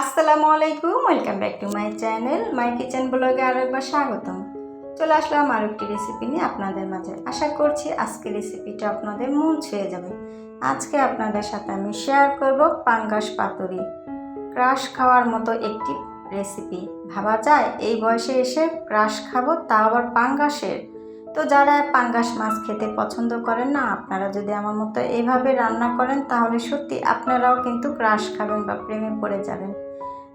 আসসালামু আলাইকুম, welcome back to my channel. My kitchen ব্লগে আরও একবার স্বাগতম। চলে আসলাম আরও একটি রেসিপি নিয়ে আপনাদের মাঝে। আশা করছি আজকে রেসিপিটা আপনাদের মন ছুঁয়ে যাবে। আজকে আপনাদের সাথে আমি শেয়ার করব পাঙ্গাস পাতুরি। ক্রাশ খাওয়ার মতো একটি রেসিপি ভাবা যায়, এই বয়সে এসে ক্রাশ খাব তা আবার পাঙ্গাসের। তো যারা পাঙ্গাস মাছ খেতে পছন্দ করেন না, আপনারা যদি আমার মতো এইভাবে রান্না করেন, তাহলে সত্যি আপনারাও কিন্তু ক্রাশ খাবেন বা প্রেমে পড়ে যাবেন।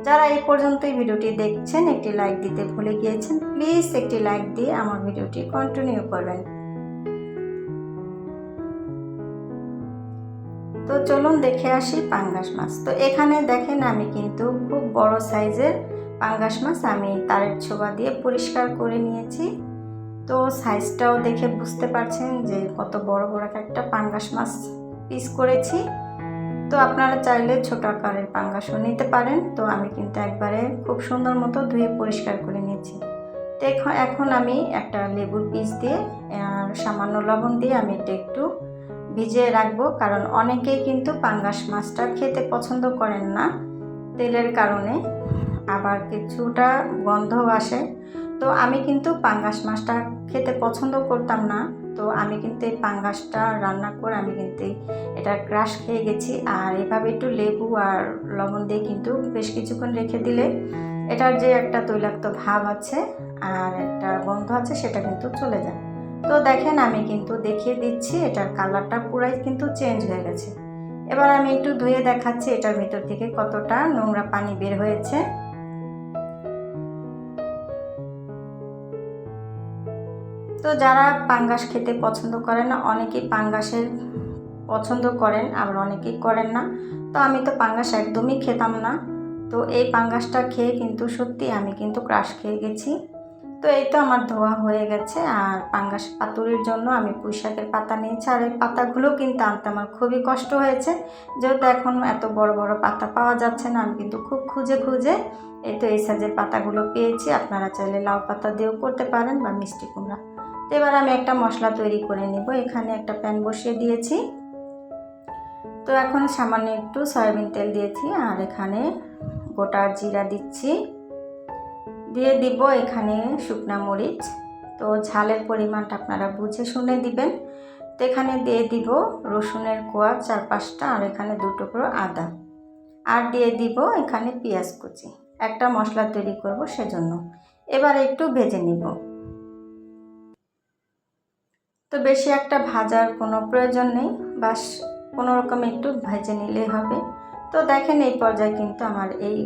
যারা এই পর্যন্তই ভিডিওটি দেখছেন, একটি লাইক দিতে ভুলে গিয়েছেন, প্লিজ একটি লাইক দিয়ে আমার ভিডিওটি কন্টিনিউ করবেন। তো চলুন দেখে আসি পাঙ্গাস মাছ। তো এখানে দেখেন আমি কিন্তু খুব বড় সাইজের পাঙ্গাস মাছ আমি তারের ছোবা দিয়ে পরিষ্কার করে নিয়েছি। তো সাইজটাও দেখে বুঝতে পারছেন যে কত বড় বড় একটা পাঙ্গাস মাছ পিস করেছি। তো আপনারা চাইলে ছোট আকারের পাঙ্গাসও নিতে পারেন। তো আমি কিন্তু একবারে খুব সুন্দর মতো ধুয়ে পরিষ্কার করে নিয়েছি। তো এখন আমি একটা লেবুর পিস দিয়ে, আর সামান্য লবণ দিয়ে আমি এটা একটু ভিজিয়ে রাখব। কারণ অনেকেই কিন্তু পাঙ্গাস মাছটা খেতে পছন্দ করেন না। তেলের কারণে আবার কিছুটা গন্ধও আসে। তো আমি কিন্তু পাঙ্গাস মাছটা খেতে পছন্দ করতাম না। তো আমি কিন্তু এই পাঙ্গাসটা রান্না করে আমি কিন্তু এটা ক্রাশ খেয়ে গেছি। আর এভাবে একটু লেবু আর লবণ দিয়ে কিন্তু বেশ কিছুক্ষণ রেখে দিলে এটার যে একটা তৈলাক্ত ভাব আছে আর একটা গন্ধ আছে সেটা কিন্তু চলে যায়। তো দেখেন আমি কিন্তু দেখিয়ে দিচ্ছি, এটার কালারটা পুরাই কিন্তু চেঞ্জ হয়ে গেছে। এবার আমি একটু ধুয়ে দেখাচ্ছি, এটার ভিতর থেকে কতটা নোংরা পানি বের হয়েছে। তো যারা পাঙ্গাস খেতে পছন্দ করেন না, অনেকেই পাঙ্গাসের পছন্দ করেন, আবার অনেকেই করেন না। তো আমি তো পাঙ্গাস একদমই খেতাম না। তো এই পাঙ্গাসটা খেয়ে কিন্তু সত্যি আমি কিন্তু ক্রাশ খেয়ে গেছি। তো এই তো আমার ধোয়া হয়ে গেছে, আর পাঙ্গাস পাতুরির জন্য আমি পুঁইশাকের পাতা নিয়েছি, আর এই পাতাগুলো কিন্তু আনতে আমার খুবই কষ্ট হয়েছে। যেহেতু এখন এত বড় বড় পাতা পাওয়া যাচ্ছে না, আমি কিন্তু খুব খুঁজে খুঁজে এই তো এই সাজের পাতাগুলো পেয়েছি। আপনারা চাইলে লাউ পাতা দিয়েও করতে পারেন বা মিষ্টি কুমড়া। তো এবার আমি একটা মশলা তৈরি করে নিব। এখানে একটা প্যান বসিয়ে দিয়েছি। তো এখন সামান্য একটু সয়াবিন তেল দিয়েছি আর এখানে গোটা জিরা দিচ্ছি। দিয়ে দিব এখানে শুকনা মরিচ। তো ঝালের পরিমাণটা আপনারা বুঝে শুনে দিবেন। তো এখানে দিয়ে দিব রসুনের কোয়া চার পাঁচটা আর এখানে দু টুকরো আদা। আর দিয়ে দিব এখানে পেঁয়াজ কুচি। একটা মশলা তৈরি করব সেজন্য। এবার একটু ভেজে নিব। তো বেশি একটা ভাজার কোনো প্রয়োজন নেই। বাস কোনো রকম একটু ভেজে নিলেই হবে। তো দেখেন এই পর্যায়ে কিন্তু আমার এই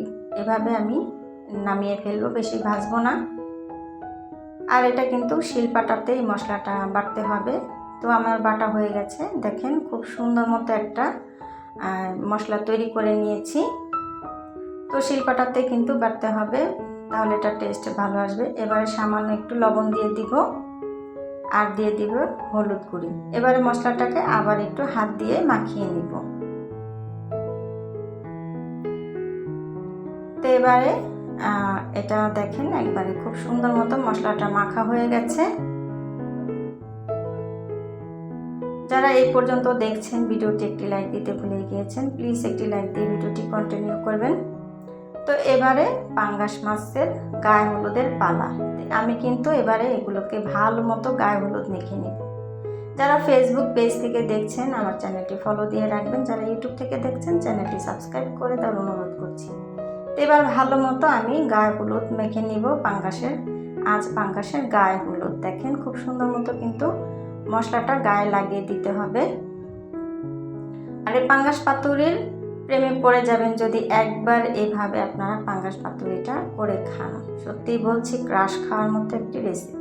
এভাবে আমি নামিয়ে ফেলব, বেশি ভাজবো না। আর এটা কিন্তু শিলপাটাতেই মশলাটা বাটতে হবে। তো আমার বাটা হয়ে গেছে। দেখেন খুব সুন্দর মতো একটা মশলা তৈরি করে নিয়েছি। তো শিলপাটাতে কিন্তু বাটতে হবে, তাহলে এটা টেস্ট ভালো আসবে। এবারে সামান্য একটু লবণ দিয়ে দিব। আর দিয়ে দিব হলুদ গুঁড়ি। এবারে মশলাটাকে আবার একটু হাত দিয়ে মাখিয়ে নিব। তো এবারে এটা দেখেন একবারে খুব সুন্দর মতো মশলাটা মাখা হয়ে গেছে। যারা এই পর্যন্ত দেখছেন ভিডিওটি একটি লাইক দিতে ভুলে গিয়েছেন, প্লিজ একটি লাইক দিয়ে ভিডিওটি কন্টিনিউ করবেন। তো এবারে পাঙ্গাস মাছের গায়ে হলুদের পালা। আমি কিন্তু এবারে এগুলোকে ভালো মতো গায়ে হলুদ মেখে নিব। যারা ফেসবুক পেজ থেকে দেখছেন, আমার চ্যানেলটি ফলো দিয়ে রাখবেন। যারা ইউটিউব থেকে দেখছেন, চ্যানেলটি সাবস্ক্রাইব করে দেওয়ার অনুরোধ করছি। তো এবার ভালো মতো আমি গায়ে হলুদ মেখে নিব পাঙ্গাসের। আজ পাঙ্গাসের গায়ে হলুদ। দেখেন খুব সুন্দর মতো কিন্তু মশলাটা গায়ে লাগিয়ে দিতে হবে। আর এই পাঙ্গাস পাতুরির প্রেমে পড়ে যাবেন যদি একবার এভাবে আপনারা পাঙ্গাস পাতুরিটা করে খান। সত্যিই বলছি, ক্রাশ খাওয়ার মতো একটি রেসিপি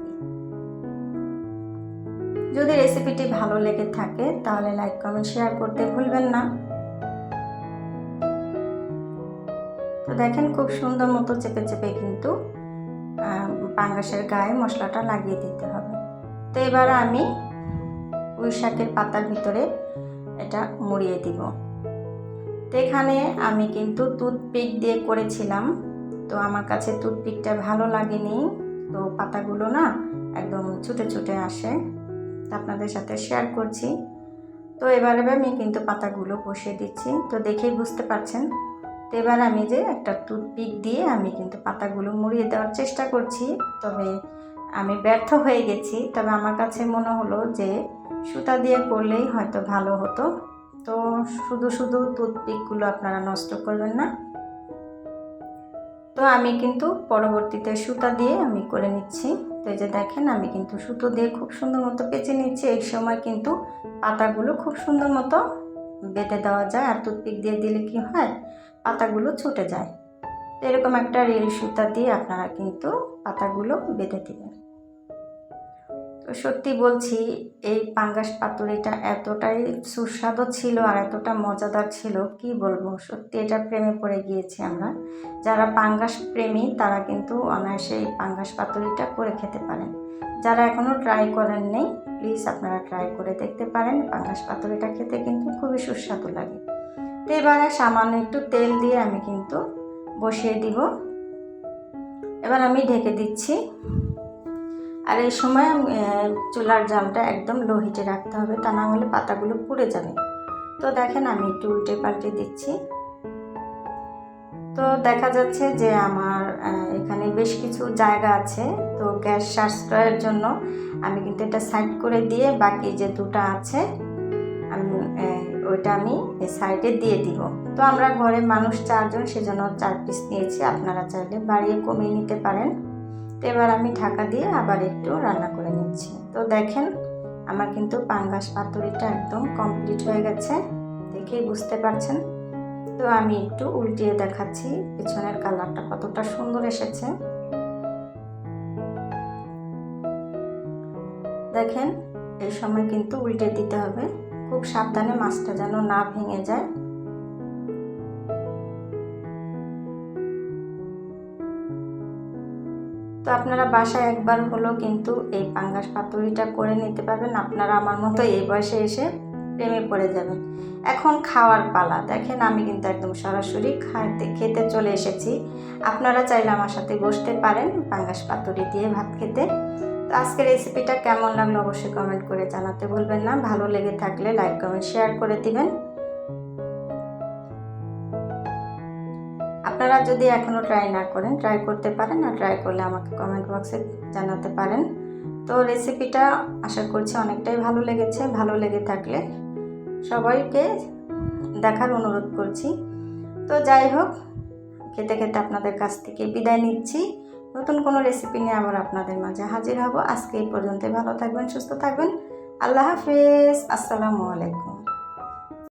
যদি রেসিপিটি ভালো লেগে থাকে, তাহলে লাইক কমেন্ট শেয়ার করতে ভুলবেন না। তো দেখেন, খুব সুন্দর মতো চেপে চেপে কিন্তু পাঙ্গাসের গায়ে মশলাটা লাগিয়ে দিতে হবে। তো এবার আমি পুঁই শাকের পাতার ভিতরে এটা মুড়িয়ে দিব। তো এখানে আমি কিন্তু টুথপিক দিয়ে করেছিলাম। তো আমার কাছে টুথপিকটা ভালো লাগেনি। তো পাতাগুলো না একদম ছুটে ছুটে আসে। তা আপনাদের সাথে শেয়ার করছি। তো এবারে আমি কিন্তু পাতাগুলো বসিয়ে দিচ্ছি। তো দেখেই বুঝতে পারছেন। তো এবার আমি যে একটা টুথপিক দিয়ে আমি কিন্তু পাতাগুলো মুড়িয়ে দেওয়ার চেষ্টা করছি। তবে আমি ব্যর্থ হয়ে গেছি। তবে আমার কাছে মনে হলো যে সুতা দিয়ে করলেই হয়তো ভালো হতো। তো শুধু শুধু টুথপিকগুলো আপনারা নষ্ট করবেন না। তো আমি কিন্তু পরবর্তীতে সুতা দিয়ে আমি করে নিচ্ছি। তো এই যে দেখেন, আমি কিন্তু সুতো দিয়ে খুব সুন্দর মতো পেঁচে নিচ্ছি। এই সময় কিন্তু পাতাগুলো খুব সুন্দর মতো বেঁধে দেওয়া যায়। আর টুথপিক দিয়ে দিলে কি হয়? পাতাগুলো ছুটে যায়। তো এরকম একটা রেল সুতা দিয়ে আপনারা কিন্তু পাতাগুলো বেঁধে দেবেন। সত্যি বলছি, এই পাঙ্গাস পাতুরিটা এতটাই সুস্বাদু ছিল আর এতটা মজাদার ছিল, কি বলব? সত্যি এটা প্রেমে পড়ে গিয়েছি আমরা। যারা পাঙ্গাস প্রেমী, তারা কিন্তু অনায়াসে এই পাঙ্গাস পাতুরিটা করে খেতে পারেন। যারা এখনও ট্রাই করেন নেই, প্লিজ আপনারা ট্রাই করে দেখতে পারেন। পাঙ্গাস পাতুরিটা খেতে কিন্তু খুবই সুস্বাদু লাগে। তো এবারে সামান্য একটু তেল দিয়ে আমি কিন্তু বসিয়ে দিব। এবার আমি ঢেকে দিচ্ছি। আর এই সময় চুলার জালটা একদম লো হিটে রাখতে হবে, তা না হলে পাতাগুলো পুড়ে যাবে। তো দেখেন, আমি একটু উল্টে পাল্টে দিচ্ছি। তো দেখা যাচ্ছে যে আমার এখানে বেশ কিছু জায়গা আছে। তো গ্যাস সাশ্রয়ের জন্য আমি কিন্তু এটা সাইড করে দিয়ে বাকি যে দুটো আছে, আমি ওইটা আমি সাইডে দিয়ে দিব। তো আমরা ঘরে মানুষ চারজন, সেজন্য চার পিস নিয়েছি। আপনারা চাইলে বাড়িয়ে কমিয়ে নিতে পারেন। তো এবার আমি ঢাকা দিয়ে আবার একটু রান্না করে নিচ্ছি। তো দেখেন, আমার কিন্তু পাঙ্গাস পাতুরিটা একদম কমপ্লিট হয়ে গেছে, দেখেই বুঝতে পারছেন। তো আমি একটু উল্টিয়ে দেখাচ্ছি, পেছনের কালারটা কতটা সুন্দর এসেছে। দেখেন, এই সময় কিন্তু উল্টে দিতে হবে, খুব সাবধানে মাছটা যেন না ভেঙে যায়। তো আপনারা বাসায় একবার হলো কিন্তু এই পাঙ্গাস পাতুরিটা করে নিতে পারবেন। আপনারা আমার মতো এই বয়সে এসে প্রেমে পড়ে যাবেন। এখন খাওয়ার পালা। দেখেন আমি কিন্তু একদম সরাসরি খাইতে, খেতে চলে এসেছি। আপনারা চাইলে আমার সাথে বসতে পারেন পাঙ্গাস পাতুরি দিয়ে ভাত খেতে। তো আজকের রেসিপিটা কেমন লাগল অবশ্যই কমেন্ট করে জানাতে ভুলবেন না। ভালো লেগে থাকলে লাইক কমেন্ট শেয়ার করে দিবেন। আপনারা যদি এখনও ট্রাই না করেন ট্রাই করতে পারেন আর ট্রাই করলে আমাকে কমেন্ট বক্সে জানাতে পারেন। তো রেসিপিটা আশা করছি অনেকটাই ভালো লেগেছে, ভালো লেগে থাকলে সবাইকে দেখার অনুরোধ করছি। তো যাই হোক, খেতে খেতে আপনাদের কাছ থেকে বিদায় নিচ্ছি। নতুন কোনো রেসিপি নিয়ে আবার আপনাদের মাঝে হাজির হব। আজকে এই পর্যন্ত ভালো থাকবেন, সুস্থ থাকবেন। আল্লাহ হাফিজ, আসসালামু আলাইকুম।